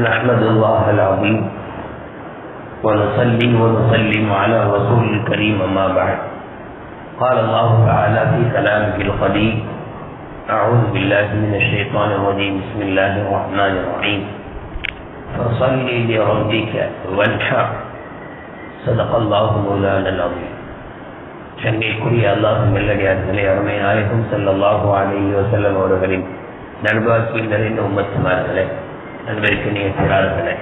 نحمد الله العظيم ونصلي ونسلم على رسول الكريم ما بعد. قال الله تعالى في كلامه القديم أعوذ بالله من الشيطان الرجيم. بسم الله الرحمن الرحيم. فصلي لربك وانحر. صدق الله مولانا العظيم. ചങ്ങേക്കുരി അള്ളാഹു വെള്ളടിയാത്തലെ അമ്മയായ صلی اللہ علیہ وسلم اور نڑبا کی نرین നടുവാക്കിൽ നിറയുന്ന ഉമ്മത്തുമാരുടെ நண்பருக்கு நேசிறார்களே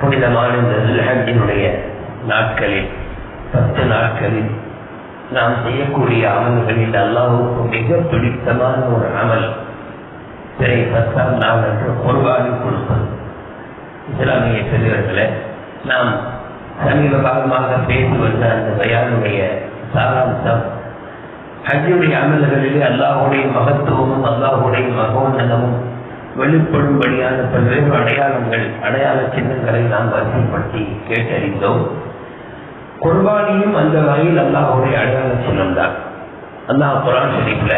புனிதமான இந்த ஹஜ்ஜினுடைய நாட்களில் பத்து நாட்களில் நாம் செய்யக்கூடிய அமல்களில் அல்லாவுக்கு மிக பிடித்தமான ஒரு அமல் திரை பத்தாம் நாள் என்று குர்பானி கொடுப்பது. இஸ்லாமிய பெரியவர்களை நாம் சமீப காலமாக பேசி வந்த அந்த பயானுடைய சாராம்சம் ஹஜ்ஜுடைய அமல்களிலே அல்லாஹுடைய மகத்துவமும் அல்லாஹுடைய மகோன்னதமும் வெளிப்படும்படியான பல்வேறு அடையாளங்கள் அடையாள சின்னங்களை நாம் வரிசைப்படுத்தி கேட்டறிந்தோம். குர்பானியும் அந்த வகையில் அல்லாஹுடைய அடையாள சின்னம் தான் அல்லாஹ் குரான் ஷரீஃப்ல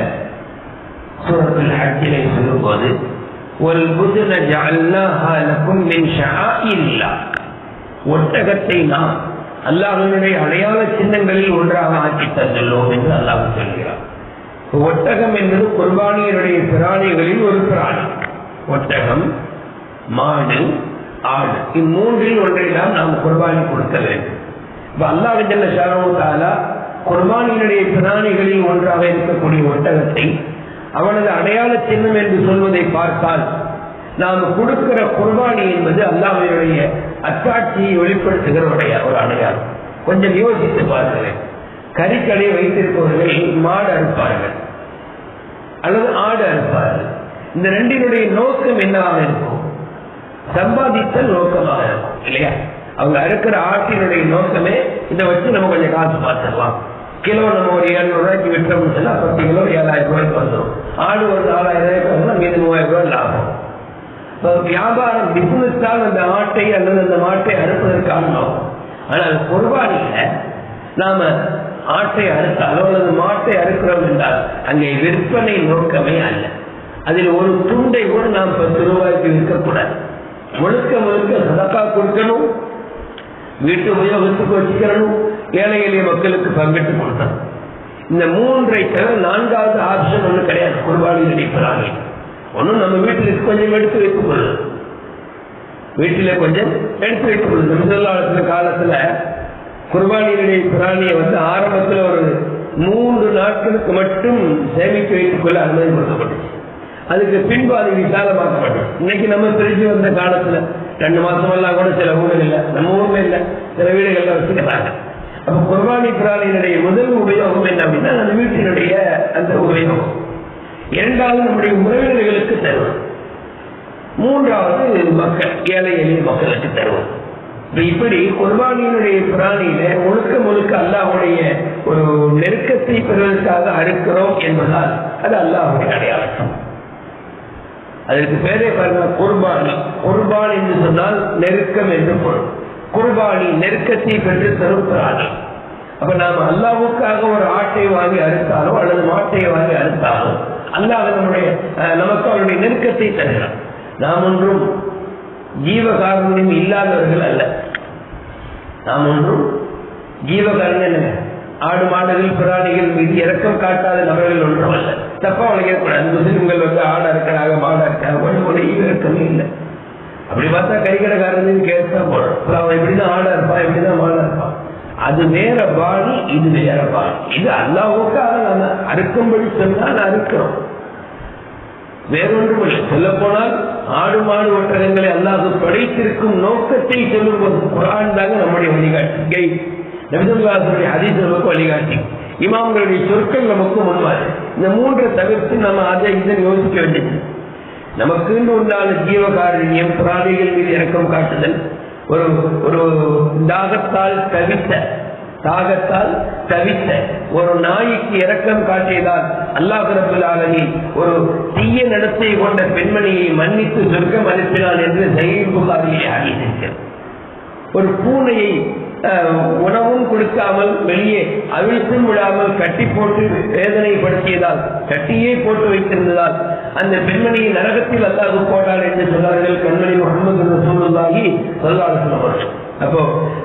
சூரத்தில் ஹஜ்ஜிலை சொல்லும்போது ஒரு புதுன ஜஅல்னாஹா லக்கும் மின் ஷஆஇரில்லா ஒட்டகத்தை நாம் அல்லாஹனுடைய அடையாள சின்னங்களில் ஒன்றாக ஆக்கி தந்துள்ளோம் என்று அல்லாஹ் சொல்கிறார் ஒட்டகம் என்பது குர்பானியருடைய பிராணிகளில் ஒரு பிராணி. ஒட்டகம் மாடு ஆடு. இம்மூன்றில் ஒன்றை தான் நாம் குர்பானி கொடுக்க வேண்டும். இப்ப அல்லாஹ் ஜல்ல குர்பானியினுடைய பிராணிகளில் ஒன்றாக இருக்கக்கூடிய ஒட்டகத்தை அவனது அடையாள சின்னம் என்று சொல்வதை பார்த்தால் நாம் கொடுக்கிற குர்பானி என்பது அல்லாஹனுடைய அத்தாட்சியை வெளிப்படுத்துகிறவருடைய ஒரு அடையாளம். கொஞ்சம் யோசித்து பாருங்களேன். கறிக்கடை வைத்திருப்பவர்கள் மாடு அறுப்பார்கள். அல்லது ஆடு அறுப்பார்கள். இந்த ரெண்டினுடைய நோக்கம் என்னவாக இருக்கும்? சம்பாதித்தல் நோக்கமாக இருக்கும் இல்லையா? அவங்க அறுக்கிற ஆட்டினுடைய நோக்கமே இதை வச்சு நம்ம கொஞ்சம் காசு பார்த்துடலாம். கிலோ நம்ம ஒரு ஏழுநூறு ரூபாய்க்கு விட்டோம்னு சொன்னா பத்து கிலோ ஏழாயிரம் ரூபாய்க்கு வந்துடும். ஆடு ஒரு நாலாயிரம் ரூபாய்க்கு வந்தா மீது மூவாயிரம் ரூபாய் லாபம். வியாபாரம் பிசினஸ் தான் அந்த ஆட்டை அல்லது அந்த மாட்டை அறுப்பதற்கான ஆனால் ஆனால் குர்பானியில நாம ஆட்டை அறுத்தாலோ அல்லது மாட்டை அறுக்கிறோம் என்றால் அங்கே விற்பனை நோக்கமே அல்ல. அதில் ஒரு துண்டை கூட நாம் பத்து ரூபாய்க்கு விற்கக்கூடாது. முழுக்க முழுக்க சதக்கா கொடுக்கணும். வீட்டு உபயோகத்துக்கு வச்சுக்கணும் ஏழை எளிய மக்களுக்கு பங்கிட்டு கொடுக்கணும். இந்த மூன்றை தவிர நான்காவது ஆப்ஷன் ஒன்று கிடையாது. குர்பானி நடிப்பதாக ஒன்றும் நம்ம வீட்டில் கொஞ்சம் எடுத்து வைத்துக் கொள்ளும் வீட்டில் கொஞ்சம் எடுத்து வைத்துக் கொள்ளும் நம்சல்லாத்துல காலத்துல குர்பானியினுடைய பிராணியை வந்து ஆரம்பத்துல ஒரு மூன்று நாட்களுக்கு மட்டும் சேமித்து வைத்துக் கொள்ள அனுமதி கொடுக்கப்பட்டுச்சு அதுக்கு பின்பு அது விசாலமாக்கப்பட்டது இன்னைக்கு நம்ம பிரிஞ்சு வந்த காலத்துல ரெண்டு மாசம் எல்லாம் கூட சில ஊர்கள் இல்லை நம்ம ஊர்ல இல்லை சில வீடுகள்ல வச்சுக்கிறாங்க அப்ப குர்பானி பிராணியினுடைய முதல் உபயோகம் என்ன அப்படின்னா அந்த வீட்டினுடைய அந்த உபயோகம். இரண்டாவது நம்முடைய உறவினர்களுக்கு தருவது மூன்றாவது மக்கள் ஏழை எளிய மக்களுக்கு தருவது இப்படி குர்பானியினுடைய பிராணியில முழுக்க முழுக்க அல்லாஹுடைய ஒரு நெருக்கத்தை பெறுவதற்காக அறுக்கிறோம் என்பதால் அது அல்லாஹுடைய அடையாளம். அதற்கு பேரே பாருங்க குர்பானி. குர்பான் என்று சொன்னால் நெருக்கம் என்று பொருள். குர்பானி நெருக்கத்தை பெற்று தரும் பிராணி. அப்ப நாம அல்லாவுக்காக ஒரு ஆட்டை வாங்கி அறுத்தாலோ அல்லது மாட்டை வாங்கி அறுத்தாலோ அல்லாஹ் நம்முடைய நமக்கு அவருடைய நெருக்கத்தை தருகிறான். நாம் ஒன்றும் ஜீவகாரண்யம் இல்லாதவர்கள் அல்ல. நாம் ஒன்றும் ஜீவகாரண்யம் ஆடு மாடுகள் பிராணிகள் மீது இறக்கம் காட்டாத நபர்கள் ஒன்றும் அல்ல. தப்பா வளைக்கக்கூடாது முஸ்லிம்கள் வந்து ஆடா இருக்கிறாங்க மாடு இருக்கிறாங்க ஒன்று ஒன்று ஈவிரக்கமே இல்லை. அப்படி பார்த்தா கறிக்கடைக்காரன் கேட்டா போறோம் அவன் எப்படிதான் ஆடா இருப்பான் எப்படிதான் மாடா இருப்பான்? அது வேற பாணி இது வேற பாணி. இது அல்லாவுக்காக நம்ம அறுக்கும்படி சொன்னால் அறுக்கிறோம். வேறொன்றும் இல்லை சொல்ல போனால் ஆடு மாடு ஒட்டகங்களை அல்லாது படைத்திருக்கும் நோக்கத்தை சொல்லும் போது குரான் தாங்க நம்முடைய வழிகாட்டி. கை நபிசுல்லாசுடைய அதிசலுக்கு வழிகாட்டி. இமாம்களுடைய சொற்கள் நமக்கு முன்மாறு இந்த மூன்றை தவிர்த்து நம்ம அதை இதை யோசிக்க வேண்டியது நமக்குன்னு உண்டான ஜீவகாரண்யம் பிராணிகள் மீது இறக்கம் காட்டுதல் ஒரு ஒரு தாகத்தால் தவித்த தாகத்தால் தவித்த ஒரு நாய்க்கு இரக்கம் காட்டியதால் அல்லாஹ் ஒரு தீய நடத்தை கொண்ட பெண்மணியை மன்னித்து சொர்க்கம் அனுப்பினான் என்று சயீல் புகாரியை அறிவித்திருக்கிறது ஒரு பூனையை உணவும் கொடுக்காமல் வெளியே அவிழ்த்தும் விடாமல் கட்டி போட்டு வேதனைப்படுத்தியதால் கட்டியே போட்டு வைத்திருந்ததால் அந்த பெண்மணியை நரகத்தில் அல்லாது போட்டார் என்று சொன்னார்கள் கண்மணி முகமது ரசூலுல்லாஹி சொல்லார்கள் அப்போ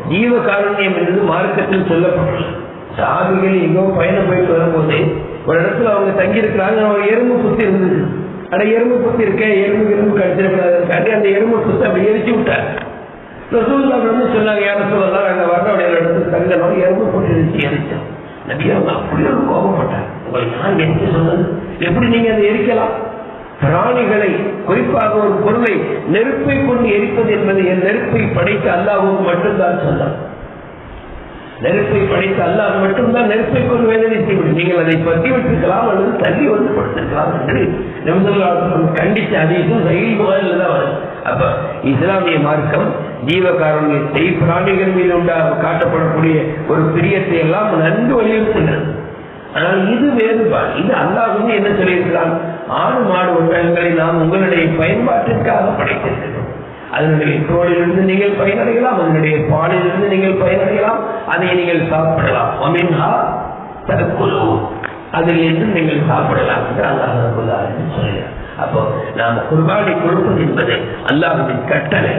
ஜீவ காருண்யம் என்பது மார்க்கத்தில் சொல்லப்பட்டுள்ளது சாமிகள் எங்கோ பயணம் போயிட்டு வரும்போது ஒரு இடத்துல அவங்க தங்கியிருக்கிறாங்க அவங்க எறும்பு புத்தி இருந்தது. ஆனா எறும்பு புத்தி இருக்க எறும்பு எறும்பு கடிச்சிடக்கூடாதுக்காண்டி அந்த எறும்பு புத்தி அப்படி எரிச்சு விட்டார். ரசூல்லா வந்து சொன்னாங்க யார சொல்லலாம் நாங்க வர்றவுடைய இடத்துல தங்கணும். எறும்பு போட்டு எரிச்சு. எரிச்சோம் நபியா அப்படி ஒரு கோபப்பட்டார் உங்களுக்கு நான் எரிக்க சொன்னது. எப்படி நீங்க அதை எரிக்கலாம்? பிராணிகளை குறிப்பாக ஒரு பொருளை நெருப்பை கொண்டு எரிப்பது என்பது என் நெருப்பை படைத்த அல்லாஹுக்கு மட்டும்தான் சொன்னார். நெருப்பை படைத்த அல்லாஹ் மட்டும்தான் நெருப்பை கொண்டு வேதனை செய்ய முடியும். நீங்கள் அதை பற்றி விட்டிருக்கலாம் அல்லது தள்ளி வந்து படுத்திருக்கலாம் என்று நிமிடம் கண்டித்த அதிகம் ரயில் முதல்ல தான் வரும் அப்ப இஸ்லாமிய மார்க்கம் ஜீவகாரண்யத்தை பிராணிகள் மீது உண்டாக காட்டப்படக்கூடிய ஒரு பிரியத்தை எல்லாம் நன்கு வலியுறுத்துகிறது. ஆனால் இது வேறுபாடு. இது அல்லாஹுமே என்ன சொல்லியிருக்கிறான்? ஆடு மாடு ஒட்டகங்களை நாம் உங்களுடைய பயன்பாட்டிற்காக படைத்திருக்கிறோம். அதனுடைய தோளிலிருந்து நீங்கள் பயனடையலாம் அதனுடைய பாலிலிருந்து நீங்கள் பயனடையலாம் அதை நீங்கள் சாப்பிடலாம். அமின்ஹா தற்கொலு. அதில் இருந்து நீங்கள் சாப்பிடலாம் என்று அல்லாஹ் சொல்லுகிறார் அப்போ நாம் குர்பானி கொடுப்பது என்பது அல்லாஹுவின் கட்டளை.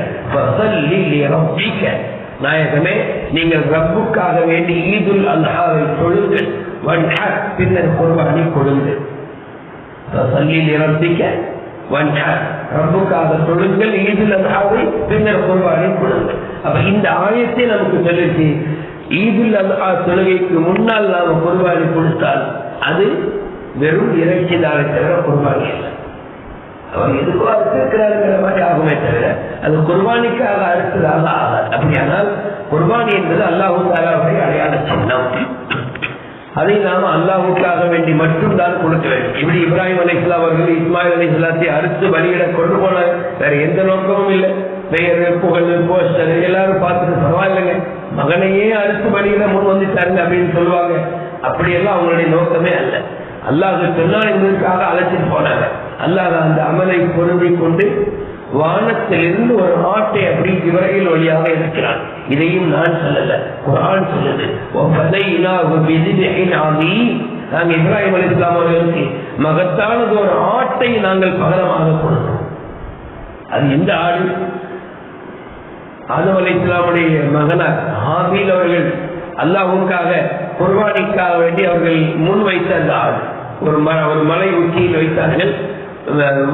நாயகமே நீங்கள் ரப்புக்காக வேண்டி ஈதுல் அல்ஹாவை கொழுங்கள் வன்ஹர் பின்னர் குர்பானி கொடுங்கள். நிரம்பிக்க வன்ஹர் ரப்புக்காக தொழுங்கள். ஈதுல் அல்ஹாவை பின்னர் குர்பானி கொடுங்கள். அப்ப இந்த ஆயத்தை நமக்கு சொல்லிச்சு. ஈதுல் அல்ஹா தொழுகைக்கு முன்னால் நாம குர்பானி கொடுத்தால் அது வெறும் இறைச்சி தானே தவிர குர்பானி இல்லை. அவர் எதுக்கோ அறுத்திருக்கிறாருங்கிற மாதிரி ஆகுமே தவிர அது குர்பானிக்காக அறுத்ததாக ஆகாது. அப்படியானால் குர்பானி என்பது அல்லாஹு தாலாவுடைய அடையாள சின்னம். அதை நாம அல்லாஹுக்காக வேண்டி மட்டும்தான் கொடுக்க வேண்டும். இப்படி இப்ராஹிம் அலிஸ்லா அவர்கள் இஸ்மாயில் அலிஸ்லாத்தை அறுத்து பலியிட கொண்டு போனார் வேற எந்த நோக்கமும் இல்லை. பெயர் புகழ் போஸ்டர் எல்லாரும் பார்த்துட்டு பரவாயில்லைங்க. மகனையே அறுத்து பலியிட முன் வந்துட்டாருங்க அப்படின்னு சொல்லுவாங்க. அப்படியெல்லாம் அவங்களுடைய நோக்கமே அல்ல. அல்லாஹ் சொன்னால் என்பதற்காக அழைச்சிட்டு போனாங்க. அல்லாஹ் அந்த அமலை பொருந்தி கொண்டு வானத்திலிருந்து ஒரு ஆட்டை அப்படி இவரையில் வழியாக இருக்கிறான் இதையும் நான் சொல்லல. குரான் சொல்லுது. நாங்கள் இப்ராஹிம் அலி இஸ்லாம் அவர்களுக்கு மகத்தானது ஒரு ஆட்டை நாங்கள் பகரமாக கொடுத்தோம். அது எந்த ஆடு? ஆதம் அலி இஸ்லாமுடைய மகனார் ஹாபீல் அவர்கள் அல்லாஹுக்காக குர்பானிக்காக வேண்டி அவர்கள் முன் வைத்த அந்த ஆடு. ஒரு ம ஒரு மலை உச்சியில் வைத்தார்கள்.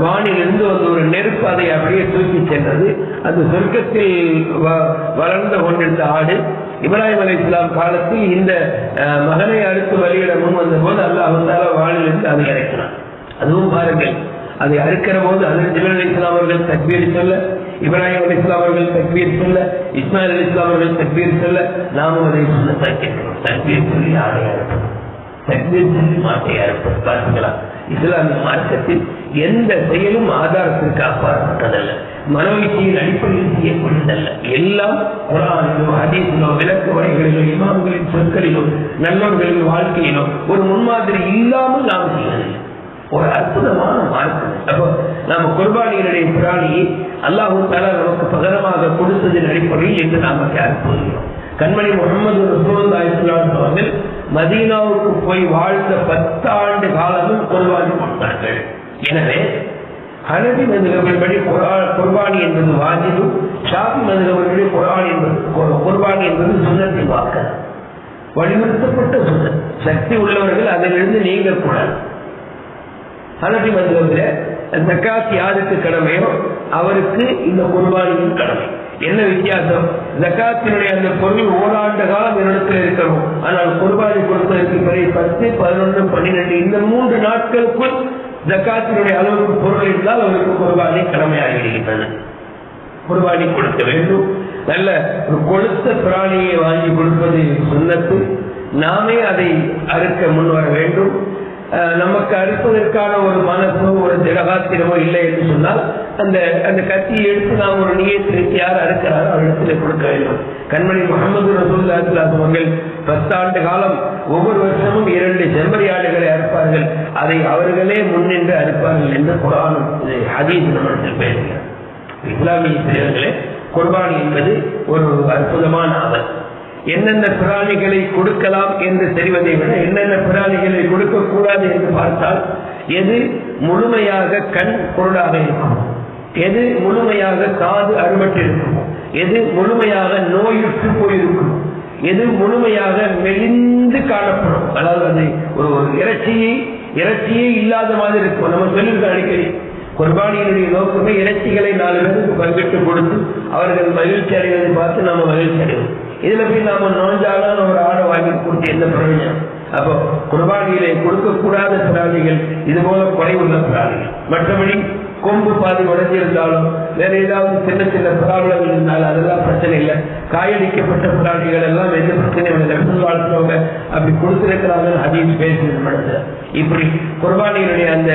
வானிலிருந்து வந்து ஒரு நெருப்பு அதை அப்படியே தூக்கி சென்றது. அது சொர்க்கத்தில் வளர்ந்து கொண்டிருந்த ஆடு. இப்ராஹிம் அலி இஸ்லாம் காலத்தில் இந்த மகனை அடுத்து வழியிட முன் வந்த போது அல்லாஹால வானிலிருந்து அதை இறக்கினான். அதுவும் பாருங்கள். அதை அறுக்கிற போது அதில் ஜிபல் அலி இஸ்லாம் அவர்கள் தக்பீர் சொல்ல இப்ராஹிம் அலி இஸ்லாம் அவர்கள் தக்பீர் சொல்ல இஸ்மாயில் அலி இஸ்லாம் அவர்கள் தக்பீர் சொல்ல நாமும் அதை சொல்ல தக்கிறோம் தக்பீர் சொல்லி ஆடை அறுப்போம். தக்பீர் சொல்லி மாட்டை அறுப்போம். பார்த்தீங்களா இஸ்லாமிய மார்க்கத்தில் எந்த செயலும் ஆதாரத்திற்கு அப்பாற்பட்டதல்ல மனோயிச்சையின் அடிப்படையில் செய்யக்கூடியதல்ல எல்லாம் குரானிலும் ஹதீஸிலோ விளக்கு உரைகளிலோ இமாம்களின் சொற்களிலோ நல்லவர்களின் வாழ்க்கையிலோ ஒரு முன்மாதிரி இல்லாமல் நாம் செய்வதில்லை ஒரு அற்புதமான மார்க்கம். அப்போ நாம குர்பானியினுடைய பிராணியை அல்லாஹூ தாலா நமக்கு பகரமாக கொடுத்ததின் அடிப்படையில் என்று நாம அற்புகிறோம் கண்மணி முகமது ரசூலுல்லாஹி மதீனாவுக்கு போய் வாழ்ந்த பத்தாண்டு காலமும் குர்பானி கொடுத்தார்கள் எனவே ஹனபி மதுகவர்கள்படி குர்பானி என்பது வாஜிபு ஷாபி மதுகவர்களே குரான் என்பது குர்பானி என்பது சுண்ணத்தின் வாக்க வலியுறுத்தப்பட்ட சுண்ணத். சக்தி உள்ளவர்கள் அதிலிருந்து நீங்கக்கூடாது. ஹனபி மதுகவில் ஜக்காத் யாருக்கு கடமையோ அவருக்கு இந்த குர்பானியின் கடமை. என்ன வித்தியாசம்? ஜக்காத்தினுடைய அந்த பொருள் ஓராண்டு காலம் என்னிடத்தில் இருக்கணும். ஆனால் குர்பானி கொடுப்பதற்கு பிறகு பத்து பதினொன்று பன்னிரெண்டு இந்த மூன்று நாட்களுக்குள் ஜக்காத்தினுடைய அளவுக்கு பொருள் இருந்தால் அவருக்கு குர்பானி கடமையாகிவிடுகின்றது குர்பானி கொடுக்க வேண்டும். நல்ல ஒரு கொளுத்த பிராணியை வாங்கி கொடுப்பது சொன்னது நாமே அதை அறுக்க முன்வர வேண்டும். நமக்கு அறுப்பதற்கான ஒரு மனசோ ஒரு திடகாத்திரமோ இல்லை என்று சொன்னால் அந்த அந்த கத்தியை எடுத்து நாம் ஒரு நியத்திற்கு யார் அறுக்கிறாரோ? அவரிடத்தில் கொடுக்க வேண்டும். கண்மணி முகமது ரசூல்லா அவர்கள் பத்தாண்டு காலம் ஒவ்வொரு வருஷமும் இரண்டு செம்பரி ஆடுகளை அறுப்பார்கள். அதை அவர்களே முன்னின்று அறுப்பார்கள் என்று குரானும் ஹதீஸ் நம்மிடத்தில் பேசுகிறார் இஸ்லாமிய பிரியர்களே குர்பானி என்பது ஒரு அற்புதமான அவர் என்னென்ன பிராணிகளை கொடுக்கலாம் என்று தெரிவதை விட என்னென்ன பிராணிகளை கொடுக்கக்கூடாது என்று பார்த்தால் எது முழுமையாக கண் பொருளாக இருக்கும் எது முழுமையாக காது அறுபட்டு எது முழுமையாக நோயுற்று போயிருக்கும் எது முழுமையாக மெலிந்து காணப்படும். அதாவது அது ஒரு ஒரு இறைச்சியை இறைச்சியே இல்லாத மாதிரி இருக்கும். நம்ம சொல்லியிருக்கோம் அடிக்கடி குர்பானியினுடைய நோக்கமே இறைச்சிகளை நாலு பேருக்கு பங்கிட்டு கொடுத்து அவர்கள் மகிழ்ச்சி அடைவதை பார்த்து நம்ம மகிழ்ச்சி அடைவோம். இதுல போய் நாம நோஞ்சாலும் ஒரு ஆடை வாங்கி கொடுத்து எந்த பிரயோஜனம்? அப்போ குர்பானியிலே கொடுக்கக்கூடாத பிராணிகள் இது போல குறைவுள்ள பிராணிகள். மற்றபடி கொம்பு பாதி உடைஞ்சிருந்தாலும் வேற ஏதாவது சின்ன சின்ன பிராப்ளங்கள் இருந்தாலும் அதெல்லாம் பிரச்சனை இல்லை. காயடிக்கப்பட்ட பிராணிகள் எல்லாம் எந்த பிரச்சனையும் இல்லை. நபிகள் அப்படி கொடுத்திருக்கிறாங்க அதையும் பேசி இப்படி குர்பானியினுடைய அந்த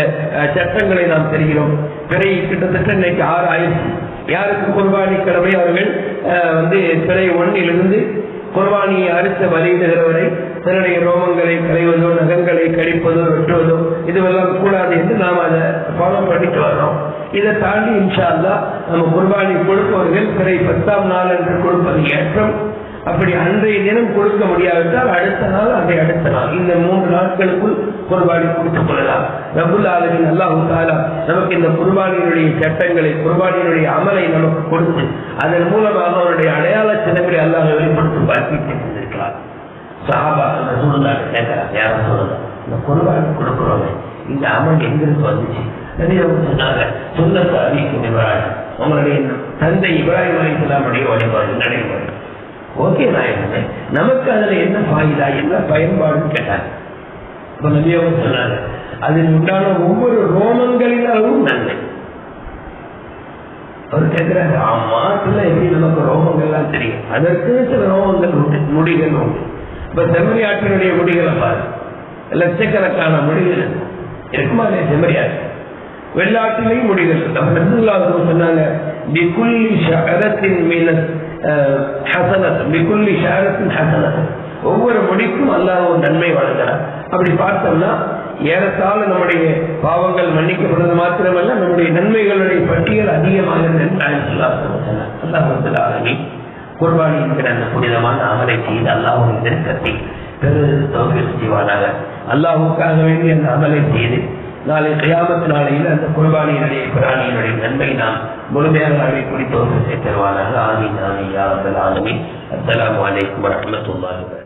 சட்டங்களை நாம் தெரிகிறோம். பிறகு கிட்டத்தட்ட இன்னைக்கு ஆறு ஆயிரத்தி யாருக்கு குர்பானி கடமை அவர்கள் வந்து சிறை ஒன்றிலிருந்து குர்பானியை அறுத்து வலியிடுகிறவரை தன்னுடைய ரோமங்களை களைவதோ நகங்களை கழிப்பதோ வெட்டுவதோ இதுவெல்லாம் கூடாது என்று நாம் அதை ஃபாலோ பண்ணிட்டு வர்றோம். இதை தாண்டி இன்ஷா அல்லாஹ் நம்ம குர்பானி கொடுப்பவர்கள் சிறை பத்தாம் நாள் என்று கொடுப்பது ஏற்றம். அப்படி அன்றைய தினம் கொடுக்க முடியாவிட்டால் அடுத்த நாள் அதை அடுத்த நாள். இந்த மூன்று நாட்களுக்குள் குர்பானி கொடுத்துக் கொள்ளலாம். ரபுல் ஆலமின் அல்லாஹு தாலா நமக்கு இந்த குர்பானியினுடைய சட்டங்களை குர்பானியினுடைய அமலை நமக்கு கொடுத்து அதன் மூலமாக அவருடைய அடையாள சின்னங்களை அல்லாஹ் வெளிப்படுத்தும் பாக்கி செய்திருக்கிறார் சஹாபா அந்த சூழ்நிலை கேட்கிறாங்க யாரும் சொல்லலாம் இந்த குர்பானி கொடுக்குறோமே இந்த அமல் எங்கிருந்து வந்துச்சு? நிறைய சொன்னாங்க சுண்ணத்து அறிவிக்கும் இப்ராஹிம். உங்களுடைய தந்தை இப்ராஹிம் அலிஸ்லாமுடைய வழிபாடு நடைமுறை ஓகே நாயகமே நமக்கு அதுல என்ன பாயுதா என்ன பயன்பாடுன்னு கேட்டாங்க இப்ப சொன்னாங்க அதில் உண்டான ஒவ்வொரு ரோமங்களினாலும் நன்மை. அவர் கேட்கிறாரு மாட்டுல எப்படி நமக்கு ரோமங்கள்லாம் தெரியும். அதற்கு சில ரோமங்கள் உண்டு முடிகள் உண்டு. இப்ப செம்மறி ஆற்றினுடைய முடிகளை பாரு. லட்சக்கணக்கான முடிகள் இருக்கும். இருக்குமா இல்லையா? செம்மறி வெள்ளாட்டிலையும் முடிகள் இருக்கு. சொன்னாங்க ஹசனத் மிகுல்லி ஷாரத்தின் ஹசனத். ஒவ்வொரு மொழிக்கும் அல்லாஹ் ஒரு நன்மை வழங்குறார் அப்படி பார்த்தோம்னா ஏறத்தாழ நம்முடைய பாவங்கள் மன்னிக்கப்படுவது மாத்திரமல்ல நம்முடைய நன்மைகளுடைய பட்டியல் அதிகமாக அல்லாஹ் குர்பானி என்கிற அந்த புனிதமான அமலை செய்து அல்லாஹுடைய நெருக்கத்தை பெரு தௌஃபீக் செய்வானாக. அல்லாஹுக்காக வேண்டிய அந்த அமலை செய்து நாளை கியாமத் நாளையில் அந்த குர்பானியினுடைய பிராணியினுடைய நன்மை நாம் முழுமையாக அழைப்படி தோற்றத்தை தருவானாக ஆமீன் ஆமீன் யா ரப்பல் ஆலமீன் அஸ்ஸலாமு அலைக்கும் வரஹ்மத்துல்லாஹி வபரகாத்துஹு